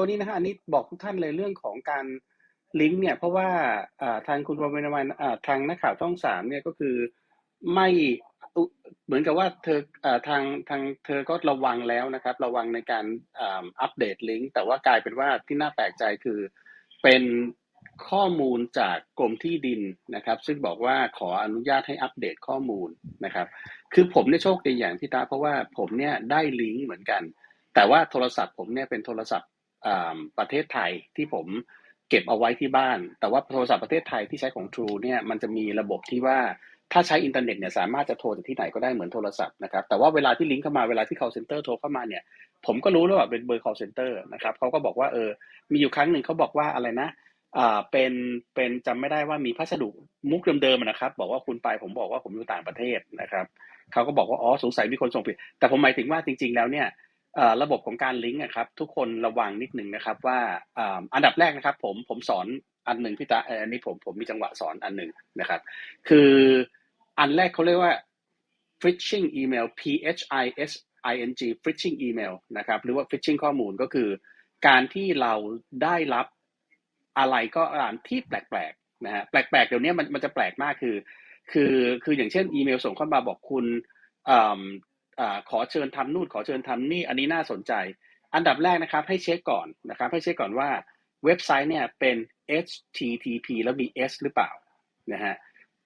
ตัวนี้นะฮะอันนี้บอกทุกท่านเลยเรื่องของการลิงก์เนี่ยเพราะว่าทางคุณวรรณวันทางนักข่าวช่องสามเนี่ยก็คือไม่เหมือนกับว่าเธอทางทางเธอก็ระวังแล้วนะครับ ระวังในการอัปเดตลิงก์แต่ว่ากลายเป็นว่าที่น่าแปลกใจคือเป็นข้อมูลจากกรมที่ดินนะครับ ซึ่งบอกว่าขออนุญาตให้อัปเดตข้อมูลนะครับ คือผมเนี่ยโชคดีอย่างพี่ตาเพราะว่าผมเนี่ยได้ลิงก์เหมือนกัน แต่ว่าโทรศัพท์ผมเนี่ยเป็นโทรศัพท์ ประเทศไทยที่ผมเก็บเอาไว้ที่บ้าน แต่ว่าโทรศัพท์ประเทศไทยที่ใช้ของ True เนี่ยมันจะมีระบบที่ว่าถ้าใช้อินเทอร์เน็ตเนี่ยสามารถจะโทรจากที่ไหนก็ได้เหมือนโทรศัพท์นะครับแต่ว่าเวลาที่ลิงก์เข้ามาเวลาที่ call center โทรเข้ามาเนี่ยผมก็รู้แล้วว่าเป็นเบอร์ call center นะครับเขาก็บอกว่าเออมีอยู่ครั้งหนึ่งเขาบอกว่าอะไรนะอ่าเป็นเป็นจำไม่ได้ว่ามีพัสดุมุกเดิมๆนะครับ บอกว่าคุณไปผมบอกว่าผมอยู่ต่างประเทศนะครับเขาก็บอกว่าอ๋อสงสัยมีคนส่งผิด แต่ผมหมายถึงว่าจริง ๆ แล้วเนี่ย ระบบของการลิงก์นะครับ ทุกคนระวังนิดหนึ่งนะครับ ว่าอันดับแรกนะครับ ผมผมสอนอันหนึ่งพี่ตาอันนี้ผมผมมีจังหวะสอนอันหนึ่งนะครับ คืออันแรกเขาเรียกว่า phishing email p h i s i n g phishing email นะครับ หรือว่า phishing ข้อมูลก็คือ การที่เราได้รับอะไรก็ตามที่แปลกๆนะฮะแปลกๆเดี๋ยวนี้มันมันจะแปลกมากคือ คือคืออย่างเช่นอีเมลส่งเข้ามาบอกคุณ ขอเชิญทำนู่นขอเชิญทำนี่อันนี้น่าสนใจ อันดับแรกนะครับให้เช็คก่อนนะครับให้เช็คก่อนว่าเว็บไซต์เนี่ยเป็น HTTP แล้วมี S หรือเปล่านะฮะ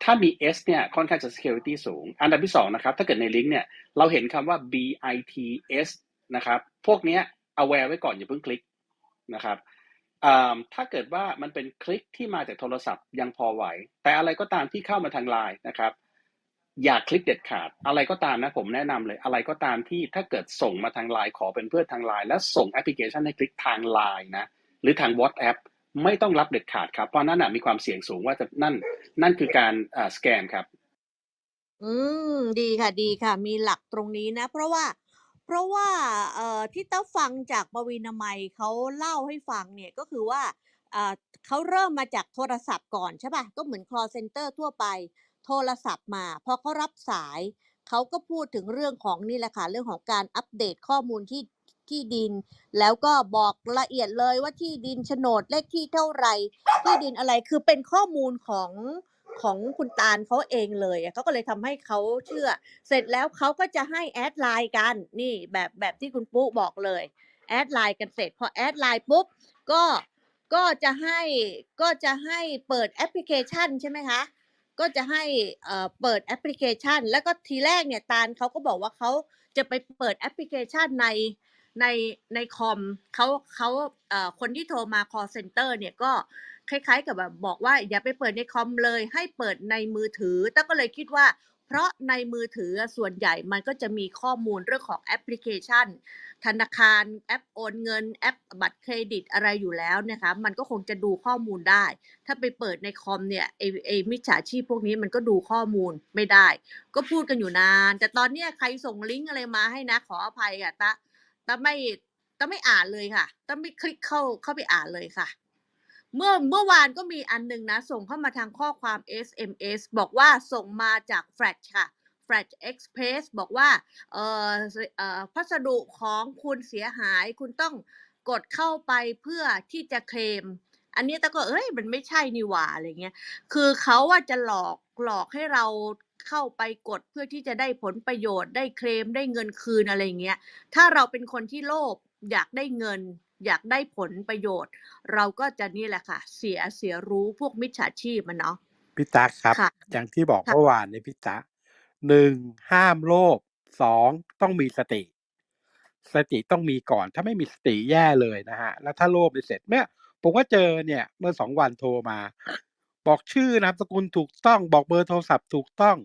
ถ้ามี S เนี่ยค่อนข้างจะ security สูง อันดับที่สองนะครับถ้าเกิดในลิงก์เนี่ยเราเห็นคำว่า BITS นะครับพวกนี้ aware ไว้ก่อนอย่าเพิ่งคลิกนะครับถ้าเกิดว่ามันเป็นคลิกที่มาจากโทรศัพท์ยังพอไหว แต่อะไรก็ตามที่เข้ามาทางไลน์นะครับ อย่าคลิกเด็ดขาด อะไรก็ตามนะผมแนะนำเลย อะไรก็ตามที่ถ้าเกิดส่งมาทางไลน์ขอเป็นเพื่อนทางไลน์แล้วส่งแอปพลิเคชันให้คลิกทางไลน์นะหรือทาง WhatsApp ไม่ต้องรับเด็ดขาดครับ เพราะนั่นมีความเสี่ยงสูงว่าจะนั่น นั่นคือการสแกนครับ อืม ดีค่ะดีค่ะ มีหลักตรงนี้นะ เพราะว่า เพราะว่าเอ่อที่ต้าฟังจากปวีนามัยเขาเล่าให้ฟังเนี่ยก็คือว่าอ่าเขาเริ่มมาจากโทรศัพท์ก่อนใช่ป่ะ ก็เหมือน call center ทั่วไป โทรศัพท์มาพอเขารับสายเขาก็พูดถึงเรื่องของนี่แหละค่ะเรื่องของการอัปเดตข้อมูลที่ที่ดิน แล้วก็บอกละเอียดเลยว่าที่ดินโฉนดเลขที่เท่าไหร่ที่ดินอะไรคือเป็นข้อมูลของของคุณตาลเขาเองเลยเขาก็เลยทำให้เขาเชื่อ เสร็จแล้วเขาก็จะให้แอดไลน์กันนี่แบบแบบที่คุณปุ๊บอกเลยแอดไลน์กันเสร็จพอแอดไลน์ปุ๊บก็ก็จะให้ก็จะให้เปิดแอปพลิเคชันใช่ไหมคะ ก็จะให้เปิดแอปพลิเคชัน แล้วก็ทีแรกเนี่ยตาลเขาก็บอกว่าเขาจะไปเปิดแอปพลิเคชันในในในคอมเขาเขาคนที่โทรมา call center เนี่ยก็คล้ายๆกับแบบบอกว่าอย่าไปเปิดในคอมเลย ให้เปิดในมือถือแต่ก็เลยคิดว่า ราะในมือถือส่วนใหญ่มันก็จะมีข้อมูลเรื่องของแอปพลิเคชัน ธนาคารแอปโอนเงินแอปบัตรเครดิตอะไรอยู่แล้วนะคะ มันก็คงจะดูข้อมูลได้ ถ้าไปเปิดในคอมเนี่ยไอไอมิจฉาชีพพวกนี้มันก็ดูข้อมูลไม่ได้ ก็พูดกันอยู่นาน แต่ตอนเนี้ยใครส่งลิงก์อะไรมาให้นะ ขออภัยค่ะตะตะไม่ตะไม่อ่านเลยค่ะตะไม่คลิกเข้าเข้าไปอ่านเลยค่ะ เมื่อเมื่อวานก็มีอันหนึ่งนะ ส่งเข้ามาทางข้อความ SMS บอกว่าส่งมาจาก Flash ค่ะ Flash Express บอกว่าเอ่อเอ่อพัสดุของคุณเสียหายคุณต้องกดเข้าไปเพื่อที่จะเคลม อันนี้แต่ก็เอ้ยมันไม่ใช่นี่หว่าอะไรเงี้ยคือเขาว่าจะหลอกหลอกให้เราเข้าไปกดเพื่อที่จะได้ผลประโยชน์ได้เคลมได้เงินคืนอะไรเงี้ยถ้าเราเป็นคนที่โลภอยากได้เงิน อยากได้ผลประโยชน์ เราก็จะนี่แหละค่ะ เสียเสียรู้พวกมิจฉาชีพมันเนาะพี่ตั๊กครับอย่างที่บอกเมื่อวานในพี่ตั๊กหนึ่งห้ามโลภสองต้องมีสติ สติต้องมีก่อน ถ้าไม่มีสติแย่เลยนะฮะ แล้วถ้าโลภไปเสร็จเนี่ยผมก็เจอเนี่ย เมื่อสองวันโทรมา บอกชื่อนามสกุลถูกต้อง บอกเบอร์โทรศัพท์ถูกต้อง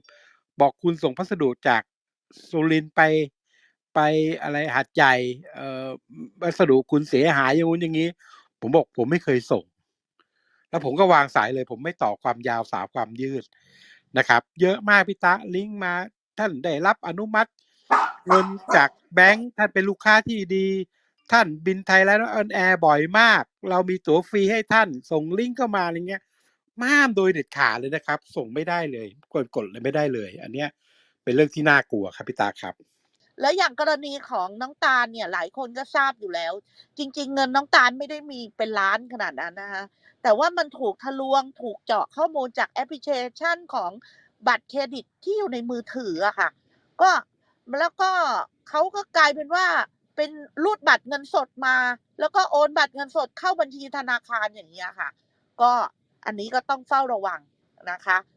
บอกคุณส่งพัสดุจากสุรินไป ไปอะไรหัดใหญ่เอ่อวัสดุคุณเสียหายอย่างนู้นอย่างนี้ ผมบอกผมไม่เคยส่ง แล้วผมก็วางสายเลย ผมไม่ต่อความยาวสาวความยืดนะครับ เยอะมากพี่ตะลิงก์มาท่านได้รับอนุมัติเงินจากแบงค์ท่านเป็นลูกค้าที่ดี ท่านบินไทยแล้วออนแอร์บ่อยมาก เรามีตั๋วฟรีให้ท่าน ส่งลิงก์เข้ามาอะไรเงี้ยห้ามโดยเด็ดขาดเลยนะครับ ส่งไม่ได้เลยกดกดเลยไม่ได้เลย อันเนี้ยเป็นเรื่องที่น่ากลัวครับพี่ตาครับ แล้วอย่างกรณีของน้องตาลเนี่ย หลายคนก็ทราบอยู่แล้ว จริง ๆ เงินน้องตาลไม่ได้มีเป็นล้านขนาดนั้นนะคะแต่ว่ามันถูกทะลวงถูกเจาะข้อมูลจากแอปพลิเคชันของบัตรเครดิตที่อยู่ในมือถืออะค่ะ ก็แล้วก็เขาก็กลายเป็นว่าเป็นรูดบัตรเงินสดมา แล้วก็โอนบัตรเงินสดเข้าบัญชีธนาคารอย่างเงี้ยค่ะ ก็อันนี้ก็ต้องเฝ้าระวังนะคะ